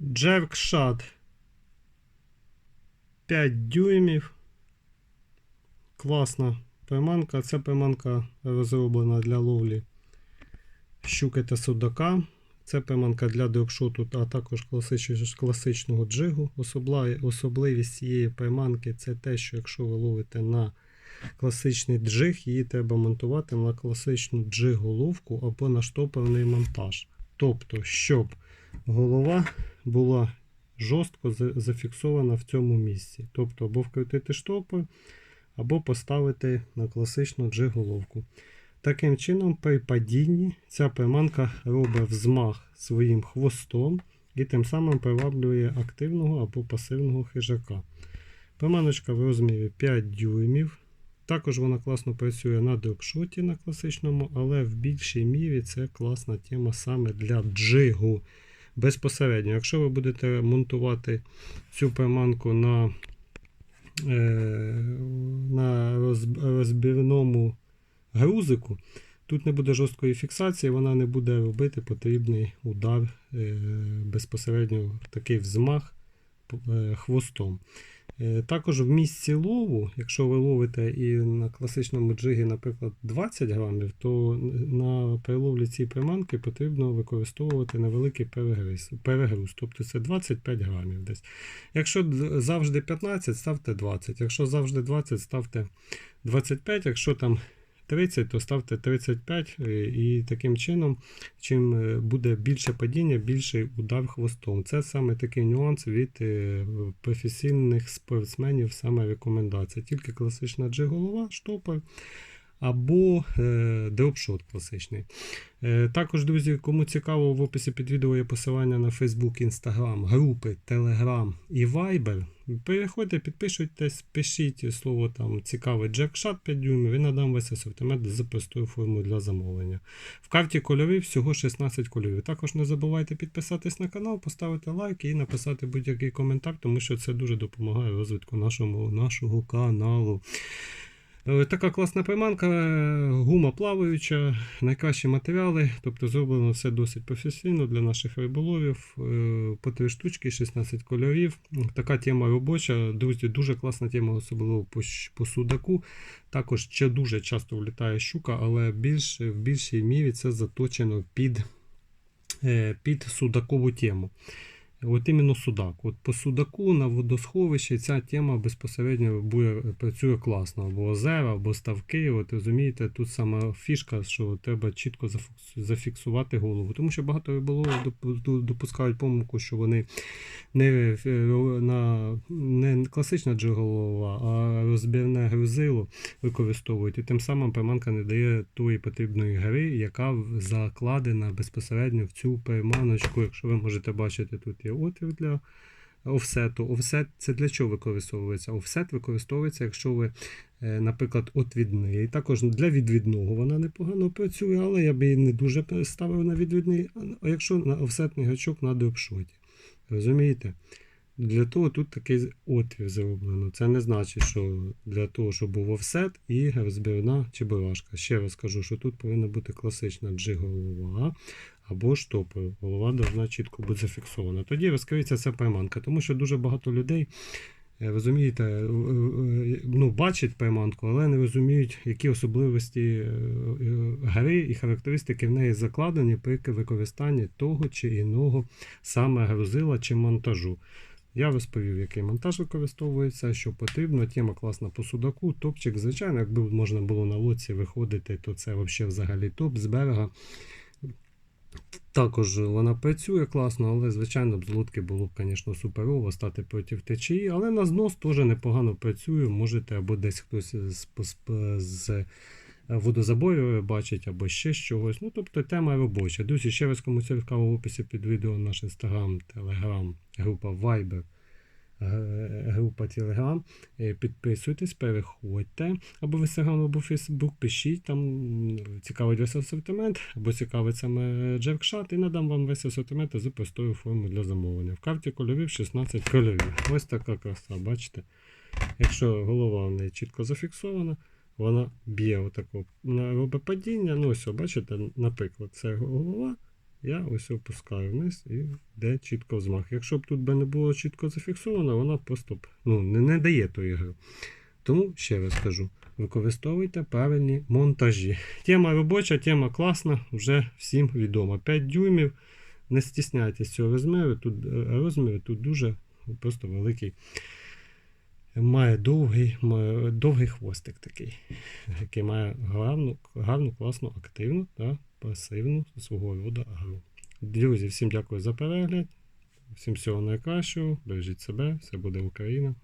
Jerkshot 5 дюймів. Класна приманка. Ця приманка розроблена для ловлі щуки та судака. Це приманка для дропшоту, а також класич- класичного джигу. Особливість цієї приманки це те, що якщо ви ловите на класичний джиг, її треба монтувати на класичну джиг-головку або на штопорний монтаж. Тобто, щоб голова була жорстко зафіксована в цьому місці. Тобто, або вкрутити штопор, або поставити на класичну джиг-головку. Таким чином, при падінні ця приманка робить взмах своїм хвостом і тим самим приваблює активного або пасивного хижака. Приманочка в розмірі 5 дюймів. Також вона класно працює на дропшоті на класичному, але в більшій мірі це класна тема саме для джигу. Безпосередньо, якщо ви будете монтувати цю приманку на, е, на розбірному грузику, тут не буде жорсткої фіксації, вона не буде робити потрібний удар е, безпосередньо такий взмах е, хвостом. Е, Також в місці лову, якщо ви ловите і на класичному джигі, наприклад, 20 грамів, то на переловлі цієї приманки потрібно використовувати невеликий перегруз, перегруз, тобто це 25 грамів десь. Якщо завжди 15, ставте 20. Якщо завжди 20, ставте 25. Якщо там 30, то ставте 35 е, і таким чином, чим е, буде більше падіння, більший удар хвостом. Це саме такий нюанс від е, професійних спортсменів, саме рекомендація. Тільки класична джиголова, штопор або е, дропшот класичний. Е, також, друзі, кому цікаво, в описі під відео є посилання на Facebook, Instagram, групи, Telegram і Viber. Переходьте, підпишуйтесь, пишіть слово там цікавий джекшат 5 дюймів і надам весь асортимент за простою формою для замовлення. В карті кольорів всього 16 кольорів. Також не забувайте підписатись на канал, поставити лайк і написати будь-який коментар, тому що це дуже допомагає розвитку нашому, нашого каналу. Е, Така класна приманка, е, гума плаваюча, найкращі матеріали, тобто зроблено все досить професійно для наших риболовів. Е, По три штучки, 16 кольорів. Така тема робоча. Друзі, дуже класна тема, особливо по, по судаку. Також ще дуже часто влітає щука, але більш, в більшій мірі це заточено під, під судакову тему. От іменно судак. От по судаку на водосховищі ця тема безпосередньо буде, працює класно. Або озера, або ставки. От розумієте, тут сама фішка, що треба чітко зафіксувати голову. Тому що багато риболовів допускають помилку, що вони не, на, не класична джиголова, а розбірне грузило використовують. І тим самим приманка не дає тої потрібної гри, яка закладена безпосередньо в цю приманочку. Якщо ви можете бачити, тут є отвір для офсету. Офсет це для чого використовується? Офсет використовується, якщо ви, е, наприклад, отвідний. Також для відвідного вона непогано працює, але я би її не дуже ставив на відвідний, а якщо на офсетний гачок на дропшоті. Розумієте? Для того тут такий отвір зроблено. Це не значить, що для того, щоб був офсет і розбірна чебурашка. Ще раз кажу, що тут повинна бути класична джиг-голова або штопор. Голова повинна чітко бути зафіксована. Тоді розкриється ця приманка, тому що дуже багато людей. е, Розумієте, е, е, ну, бачать приманку, але не розуміють, які особливості гри і характеристики в неї закладені при використанні того чи іного саме грузила чи монтажу. Я розповів, який монтаж використовується, що потрібно. Тема класна по судаку. Топчик, звичайно, якби можна було на лодці виходити, то це взагалі топ з берега. Також вона працює класно, але, звичайно, б з лодки було б, звісно, суперово стати проти течії. Але на знос теж непогано працює. Можете або десь хтось з, з, з водозабою бачить, або ще з чогось. Ну, тобто тема робоча. Друзі, ще раз кому цікаво в описі під відео наш інстаграм, телеграм, група Viber, е, група Telegram. Е, Підписуйтесь, переходьте або в Instagram, або Facebook, пишіть там м, цікавий весь асортимент, або цікавить саме джеркшат, і надам вам весь асортимент за простою формою для замовлення. В карті кольорів 16 кольорів. Ось така краса, бачите? Якщо голова в неї чітко зафіксована, вона б'є отако, вона робить падіння. Ну ось, бачите, наприклад, це голова. Я ось опускаю вниз і йде чітко взмах. Якщо б тут би не було чітко зафіксовано, вона просто б ну, не, не дає тої гри. Тому ще раз кажу: використовуйте правильні монтажі. Тема робоча, тема класна, вже всім відома. 5 дюймів. Не стісняйтесь цього розміру. Тут е, розмір тут дуже просто великий. Має довгий, має довгий хвостик такий, який має гарну, гарну, класну, активну та пасивну свого роду агру. Друзі, всім дякую за перегляд. Всім всього найкращого. Бережіть себе, все буде Україна.